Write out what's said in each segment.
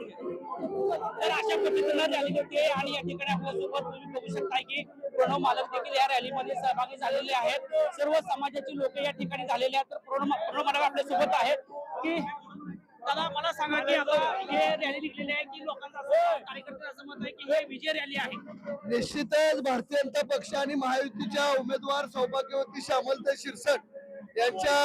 तर अशा पद्धतीनं रॅली होते आणि या ठिकाणी आपल्यासोबत तुम्ही बघू शकता की प्रणव मालक देखील या रॅलीमध्ये सहभागी झालेले आहेत. सर्व समाजाची लोक या ठिकाणी झालेले आहेत. तर प्रणव प्रणव मालक आपल्यासोबत आहेत की दादा मला सांगा की आता हे रॅली निघलेली आहे की लोकांचा असं कार्यकर्ते असं मत आहे की हे विजय रॅली आहे? निश्चितच भारतीय जनता पक्ष आणि महायुतीच्या उमेदवार सौभाग्यवती श्यामलताई शिरसट यांच्या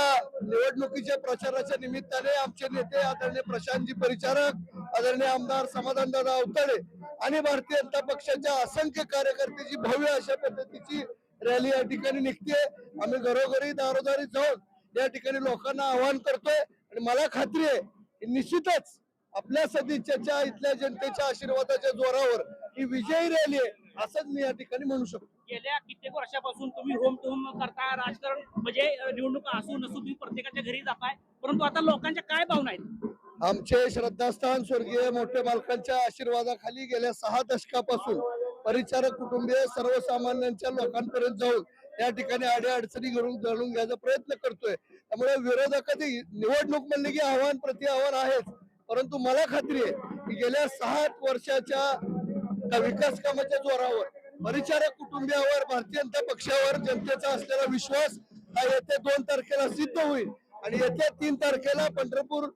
निवडणुकीच्या प्रचाराच्या निमित्ताने आमचे नेते आदरणीय प्रशांतजी परिचारक आदरणीय आमदार समाधानदादा अवतडे आणि भारतीय जनता पक्षाच्या असंख्य कार्यकर्त्याची भव्य अशा पद्धतीची रॅली या ठिकाणी निघते आम्ही घरोघरी दारोदारी जाऊन या ठिकाणी लोकांना आवाहन करतोय आणि मला खात्री आहे निश्चितच आपल्या सदिच्छाच्या इथल्या जनतेच्या आशीर्वादाच्या जोरावर ही विजयी रॅली आहे असंच मी या ठिकाणी म्हणू शकतो. गेल्या कित्येक वर्षापासून तुम्ही होम टू होम करता राजकारण म्हणजे निवडणूक असू नसू तुम्ही प्रत्येकाच्या घरी जाताय परंतु आता लोकांच्या काय भावना आहेत? आमचे श्रद्धास्थान स्वर्गीय मोठे मालकांच्या आशीर्वादाखाली गेल्या सहा दशकापासून परिचारक कुटुंबीय सर्वसामान्यांच्या लोकांपर्यंत जाऊन या ठिकाणी आड्या अडचणी घडून घालून घ्यायचा प्रयत्न करतोय. त्यामुळे विरोधकाची निवडणूक म्हणली की आव्हान प्रति आव्हान आहेच. परंतु मला खात्री आहे की गेल्या सहा वर्षाच्या विकास कामाच्या जोरावर परिचारक कुटुंबियावर भारतीय जनता पक्षावर जनतेचा असलेला विश्वास हा येत्या दोन तारखेला सिद्ध होईल. आणि येत्या तीन तारखेला पंढरपूर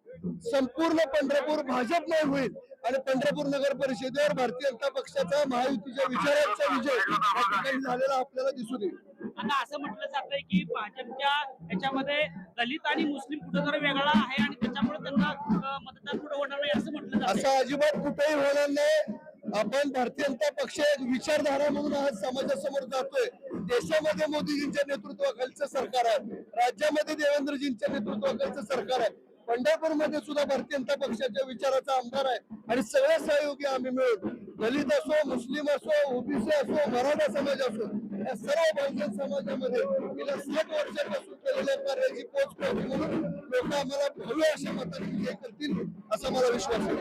संपूर्ण पंढरपूर भाजपमय होईल. आणि पंढरपूर नगर परिषदेवर भारतीय जनता पक्षाचा महायुतीच्या विचारांचा विजय या ठिकाणी झालेला आपल्याला दिसून येईल. आता असं म्हटलं जातंय की भाजपच्या याच्यामध्ये दलित आणि मुस्लिम कुठेतरी वेगळा आहे आणि त्याच्यामुळे त्यांना मतदान पुढे होणार नाही असं म्हटलं जातं असं अजिबात कुठेही होणार नाही. आपण भारतीय जनता पक्ष एक विचारधारा म्हणून आज समाजासमोर जातोय. देशामध्ये मोदीजींच्या नेतृत्वाखालचं सरकार आहे. राज्यामध्ये देवेंद्रजींच्या नेतृत्वाखालचं सरकार आहे. पंढरपूरमध्ये सुद्धा भारतीय जनता पक्षाच्या विचाराचा आमदार आहे. आणि सगळे सहयोगी आम्ही मिळून दलित असो मुस्लिम असो ओबीसी असो मराठा समाज असो या सर्व बहुजन समाजामध्ये गेल्या सात वर्षापासून केलेल्या कार्याची पोच पावती म्हणून लोक आम्हाला भव्य अशा मताने विजय करतील असा मला विश्वास आहे.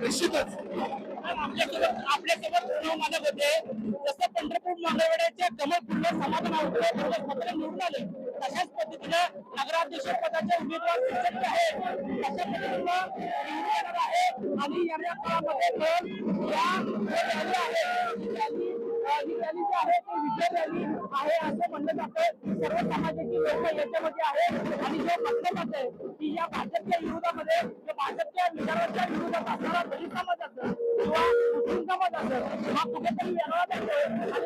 निश्चितच. आपल्यासोबत मालक होते. जसं पंढरपूर मंगळवेढ्याचे कमल फुललं समाधान स्वतःला निवडून आले. तशाच पद्धतीनं नगराध्यक्ष पदाचे उमेदवार शिक्षक आहे तशा पद्धतीनं येणार आहे. आणि येणाऱ्या काळामध्ये पण या रॅली आहे ही रॅली जी आहे ती विजय रॅली आहे असं म्हणलं जातं. सर्व समाजाची लोक याच्यामध्ये आहे आणि जो म्हटलं जात आहे की या भाजपच्या विरोधामध्ये भाजपच्या विचारांच्या विरोधात असणारा दलित समाज असं किंवा मुस्लिम समाज असं हा कुठेतरी वेगळा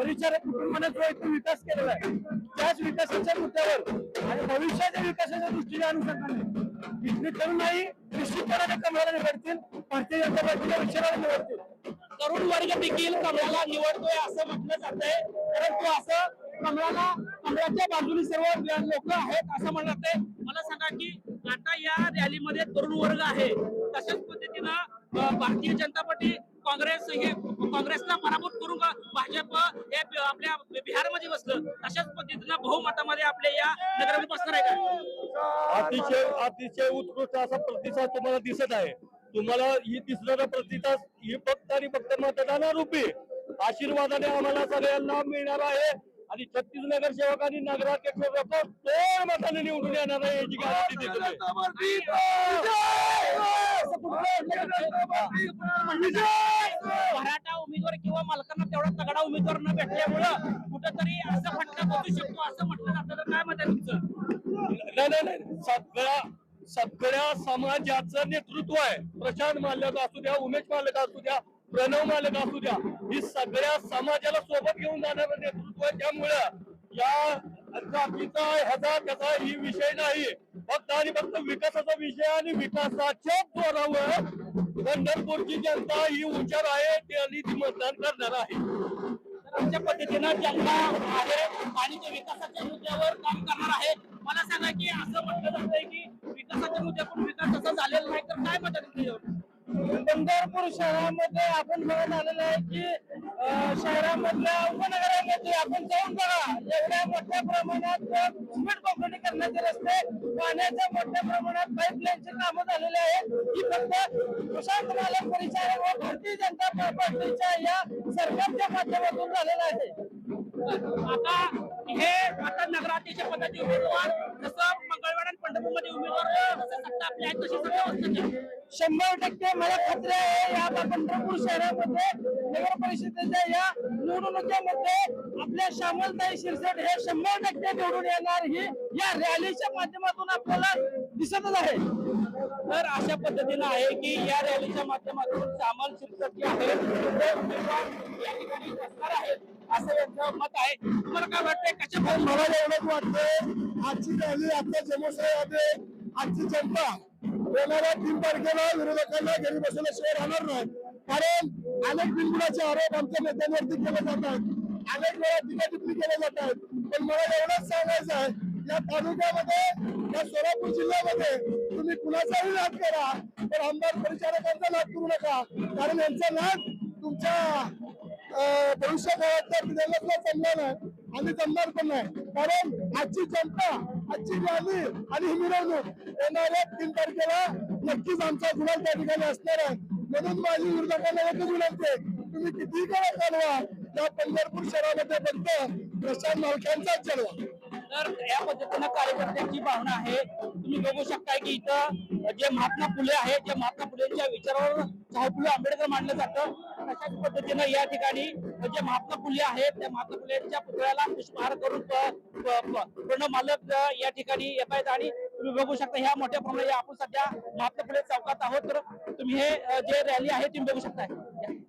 परिचार कुटुंबाने जो इथे विकास केलेला आहे. त्याच विकासाच्या मुद्द्यावर आणि भविष्याच्या विकासाच्या दृष्टीने अनुषंगाने इथली तरुणाई निश्चितपणे कमळाला निवडतील भारतीय जनता पार्टीच्या विचाराला निवडतील. तरुण वर्ग देखील कमळाला निवडतोय असं म्हटलं जातंय परंतु असं कमळाला कमळाच्या बाजूने सर्व लोक आहेत असं म्हणलं जातंय मला सांगा की आता या रॅलीमध्ये तरुण वर्ग आहे. तशाच पद्धतीनं भारतीय जनता पार्टी काँग्रेस हे काँग्रेसला पराभूत करून भाजप हे आपल्या बिहारमध्ये बसलं. तशाच पद्धतीनं बहुमतामध्ये आपल्या या नगरामध्ये बसणार आहे का? अतिशय अतिशय उत्कृष्ट असा प्रतिसाद तुम्हाला दिसत आहे. तुम्हाला ही दिसणारा प्रतिसाद ही फक्त आणि फक्त मतदानारूपी आशीर्वादाने आम्हाला सगळ्यांना मिळणार आहे. आणि छत्तीस नगर सेवक आणि नगराध्यक्ष लोक दोन मताने निवडून येणार आहे याची गॅरंटी देतो मी. मराठा उमेदवार किंवा मालकांना तेवढा तगडा उमेदवार न भेटल्यामुळं कुठंतरी असं फटका बसू शकतो असं म्हटलं जातं. तर काय मत आहे तुमचं? नाही नाही नाही. सगळ्या सगळ्या समाजाचं नेतृत्व आहे. प्रशांत मालक असू द्या उमेश मालक असू द्या प्रणव मालक असू द्या ही सगळ्या समाजाला सोबत घेऊन जाणारं नेतृत्व आहे. त्यामुळं या जातीचा ह्याचा त्याचा ही विषय नाही. फक्त आणि फक्त विकासाचा विषय आणि विकासाच्या जोरावर पंढरपूरची जनता ही हुशार आहे आणि ती मतदान करणार आहे. तर पद्धतीनं जनता आहे आणि ते विकासाच्या मुद्द्यावर काम करणार आहे. मला सांगा की असं म्हटलं जातंय की विकासाच्या मुद्द्यावर विकास असा झालेला नाही तर काय मदत पंढरपूर शहरामध्ये आपण बघत आलेलं आहे की शहरामधल्या उपनगरामध्ये आपण जाऊन बघा एवढ्या मोठ्या प्रमाणात सिमेंट करण्याचे रस्ते पाण्याच्या मोठ्या प्रमाणात पाईपलाईनचे कामं झालेले आहेत. ही फक्त प्रशांत मालक परिचारक व भारतीय जनता पार्टीच्या या सरकारच्या माध्यमातून झालेलं आहे. आता हे आता नगराध्यक्ष पदाचे उमेदवार जसं मंगळवेढा आणि पंढरपूरमध्ये उमेदवार जसं सत्ता आपली आहे तशी सत्ता असते शंभर टक्के मला खात्री आहे या पंढरपूर शहरामध्ये नगर परिषदेच्या या निवडणुकीमध्ये आपल्या श्यामलताई शिरसाट हे शंभर टक्के निवडून येणार ही या रॅलीच्या माध्यमातून आपल्याला दिसतच आहे. तर अशा पद्धतीनं आहे की या रॅलीच्या माध्यमातून श्यामल शिरसट जे आहे ते उमेदवार या ठिकाणी असणार आहेत. असं यांचं मत आहे. तुम्हाला काय वाटतंय कशा पण मला एवढंच वाटतंय आजची रॅली आजच्या जन्मोत्सवामध्ये आजची जनता येणाऱ्या तीन तारखेला विरोधकांना घरी बसवल्याशिवाय राहणार नाही. कारण अनेक बिनबुडाचे आरोप आमच्या नेत्यांवरती केले जात आहेत. अनेक वेळा टीका टिप्पणी केल्या जात आहेत. पण मला एवढंच सांगायचं आहे या तालुक्यामध्ये या सोलापूर जिल्ह्यामध्ये तुम्ही कुणाचाही नाद करा पण आमदार परिचारकांचा नाद करू नका. कारण यांचा नाद तुमच्या भविष्यकाळात त्या पिढ्यांना चालणार नाही आणि जमणार पण नाही. कारण आजची जनता आजची रॅली आणि ही मिरवणूक येणाऱ्या तीन तारखेला नक्कीच आमचा गुन्हा त्या ठिकाणी असणार आहे. म्हणून माझी विरोधकांना एकच विनंती आहे तुम्ही किती काळ चालवा त्या पंढरपूर शहरामध्ये फक्त प्रशांत मालकांचाच चालवा तर या पद्धतीनं कार्यकर्त्यांची भावना आहे. तुम्ही बघू शकताय की इथं जे महात्मा फुले आहेत जे महात्मा फुलेंच्या विचारावर शाहू फुले आंबेडकर मानलं जातं. अशाच पद्धतीनं या ठिकाणी जे महात्मा फुले आहेत त्या महात्मा फुलेच्या पुतळ्याला पुष्पहार करून पूर्ण मालक या ठिकाणी येत आहेत. आणि तुम्ही बघू शकता ह्या मोठ्या प्रमाणात आपण सध्या महात्मा फुले चौकात आहोत. तर तुम्ही हे जे रॅली आहे तुम्ही बघू शकताय. या.